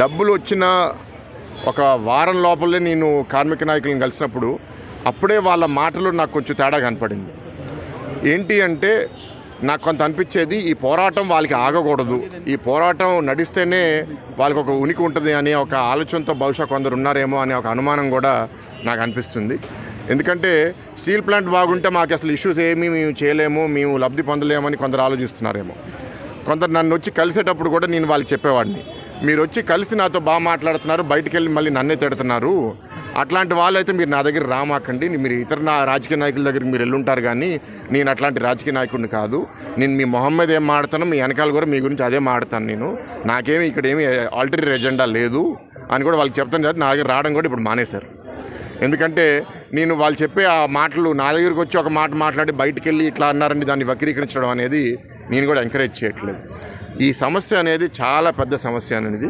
డబ్బులు వచ్చిన ఒక వారం లోపలే నేను కార్మిక నాయకులను కలిసినప్పుడు అప్పుడే వాళ్ళ మాటలు నాకు కొంచెం తేడా కనపడింది. ఏంటి అంటే నాకు కొంత అనిపించేది ఈ పోరాటం వాళ్ళకి ఆగకూడదు. ఈ పోరాటం నడిస్తేనే వాళ్ళకి ఒక ఉనికి ఉంటుంది అనే ఒక ఆలోచనతో బహుశా కొందరు ఉన్నారేమో అనే ఒక అనుమానం కూడా నాకు అనిపిస్తుంది. ఎందుకంటే స్టీల్ ప్లాంట్ బాగుంటే మాకు అసలు ఇష్యూస్ ఏమీ మేము చేయలేము మేము లబ్ధి పొందలేమని కొందరు ఆలోచిస్తున్నారేమో. కొందరు నన్ను వచ్చి కలిసేటప్పుడు కూడా నేను వాళ్ళకి చెప్పేవాడిని. మీరు వచ్చి కలిసి నాతో బాగా మాట్లాడుతున్నారు బయటికి వెళ్ళి మళ్ళీ నన్నే తిడుతున్నారు. అట్లాంటి వాళ్ళైతే మీరు నా దగ్గర రామాకండి. మీరు ఇతర నా రాజకీయ నాయకుల దగ్గరికి మీరు వెళ్ళుంటారు కానీ నేను అట్లాంటి రాజకీయ నాయకుడిని కాదు. నేను మీ మొహమ్మద్ ఏం మాడతాను మీ వెనకాల కూడా మీ గురించి అదే మాడతాను నేను. నాకేమి ఇక్కడ ఏమి ఆల్టరీ ఎజెండా లేదు అని కూడా వాళ్ళకి చెప్తాను. కదా నా దగ్గర రావడం కూడా ఇప్పుడు మానేశారు. ఎందుకంటే నేను వాళ్ళు చెప్పే ఆ మాటలు నా దగ్గరికి వచ్చి ఒక మాట మాట్లాడి బయటికి వెళ్ళి ఇట్లా అన్నారండి దాన్ని వక్రీకరించడం అనేది నేను కూడా ఎంకరేజ్ చేయట్లేదు. ఈ సమస్య అనేది చాలా పెద్ద సమస్య అనేది.